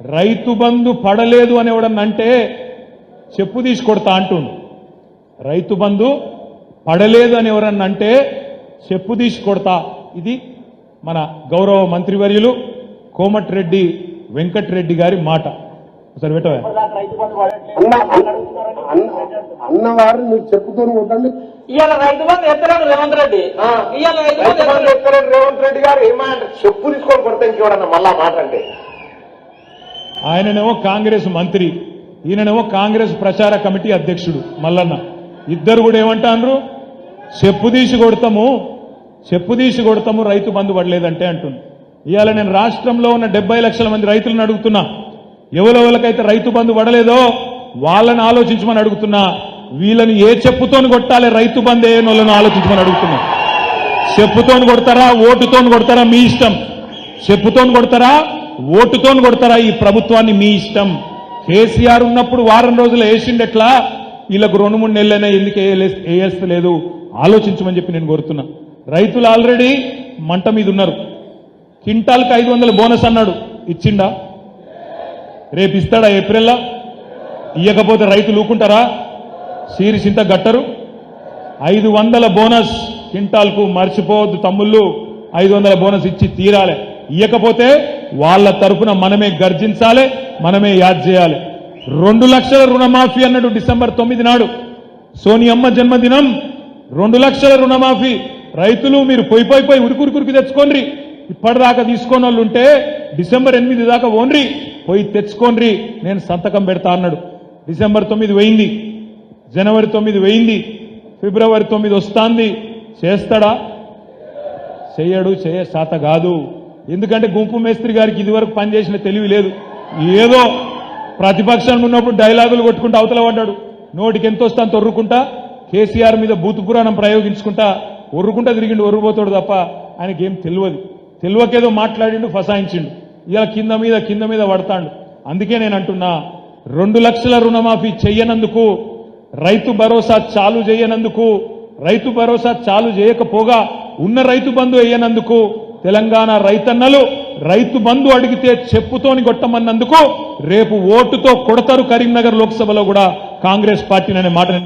రైతు బంధు పడలేదు అని ఎవడన్నా అంటే చెప్పు తీసి కొడతా అంటుండు. రైతు బంధు పడలేదు అని ఎవరన్నా అంటే చెప్పు తీసి కొడతా. ఇది మన గౌరవ మంత్రివర్యులు కోమటిరెడ్డి వెంకటరెడ్డి గారి మాట. ఒకసారి పెట్టవా. అన్న అన్న అన్నవారు మీరు చెప్పుతూ కొట్టండి ఇవాళ రైతు బంధు ఎత్తలేడు రేవంత్ రెడ్డి. ఇవాళ రైతు బంధు ఎత్తలేడు. రేవంత్ రెడ్డి గారు. ఏమంటారు చెప్పు తీసుకొని కొడతాం చూడన్న మళ్ళా మాట అంటే ఆయననేమో కాంగ్రెస్ మంత్రి ఈయననేమో కాంగ్రెస్ ప్రచార కమిటీ అధ్యక్షుడు మల్లన్న. ఇద్దరు కూడా ఏమంటాండ్రు చెప్పు తీసి కొడతాము చెప్పు తీసి కొడతాము రైతు బంధు పడలేదంటే అంటుంది. ఇవాళ నేను రాష్ట్రంలో ఉన్న డెబ్బై లక్షల మంది రైతులను అడుగుతున్నా. ఎవరెవరికైతే రైతు బంధు పడలేదో వాళ్ళని ఆలోచించమని అడుగుతున్నా. వీళ్ళని ఏ చెప్పుతోని కొట్టాలి రైతు బంధు ఏ వాళ్ళని ఆలోచించమని అడుగుతున్నా. చెప్పుతోని కొడతారా ఓటుతోని కొడతారా మీ ఇష్టం? చెప్పుతోని కొడతారా? ఓటుతోని కొడతారా? ఈ ప్రభుత్వాన్ని మీ ఇష్టం. కేసీఆర్ ఉన్నప్పుడు వారం రోజులు వేసిండెట్లా వీళ్ళకు రెండు మూడు నెలలైనా ఎందుకు వేయలేదు ఆలోచించమని చెప్పి నేను కోరుతున్నా. రైతులు ఆల్రెడీ మంట మీద ఉన్నారు. కింటాల్కి ఐదు వందల బోనస్ అన్నాడు. ఇచ్చిండా? రేపు ఇస్తాడా ఏప్రిల్లా? ఇయ్యకపోతే రైతులు ఊకుంటారా? సీరిసింత గట్టరు. ఐదు వందల బోనస్ క్వింటాల్కు మర్చిపోవద్దు తమ్ముళ్ళు. ఐదు వందల బోనస్ ఇచ్చి తీరాలి. ఇయ్యకపోతే వాళ్ళ తరపున మనమే గర్జించాలి మనమే యాద్ చేయాలి. రెండు లక్షల రుణమాఫీ అన్నాడు డిసెంబర్ తొమ్మిది నాడు సోనియమ్మ జన్మదినం. రెండు లక్షల రుణమాఫీ. రైతులు మీరు పోయి పోయి పోయి ఉరికురికి తెచ్చుకోండి ఇప్పటిదాకా తీసుకొని వాళ్ళు ఉంటే డిసెంబర్ ఎనిమిది దాకా ఓన్రి. పోయి తెచ్చుకోండి నేను సంతకం పెడతా అన్నాడు. డిసెంబర్ తొమ్మిది వెయింది జనవరి తొమ్మిది వెయింది ఫిబ్రవరి తొమ్మిది వస్తాంది. చేస్తాడా? చెయ్యడు చేయ శాత కాదు. ఎందుకంటే గుంపు మేస్త్రి గారికి ఇదివరకు పనిచేసిన తెలివి లేదు. ఏదో ప్రతిపక్షం ఉన్నప్పుడు డైలాగులు కొట్టుకుంటూ అవతల పడ్డాడు. నోటికి ఎంత వస్తా తొర్రుకుంటా కేసీఆర్ మీద బూతు పురాణం ప్రయోగించుకుంటా ఒర్రుకుంటా తిరిగిండు ఒర్రుపోతాడు తప్ప ఆయనకి ఏం తెలియదు. తెలియకేదో మాట్లాడిండు ఫసాయించిండు. ఇలా కింద మీద కింద మీద పడతాడు. అందుకే నేను అంటున్నా రెండు లక్షల రుణమాఫీ చెయ్యనందుకు రైతు భరోసా చాలు చేయనందుకు రైతు భరోసా చాలు చేయకపోగా ఉన్న రైతు బంధు వేయనందుకు తెలంగాణ రైతన్నలు రైతు బంధు అడిగితే చెప్పుతోని కొట్టమన్నందుకు రేపు ఓటుతో కొడతారు కరీంనగర్ లోక్సభలో కూడా కాంగ్రెస్ పార్టీని అనే మాట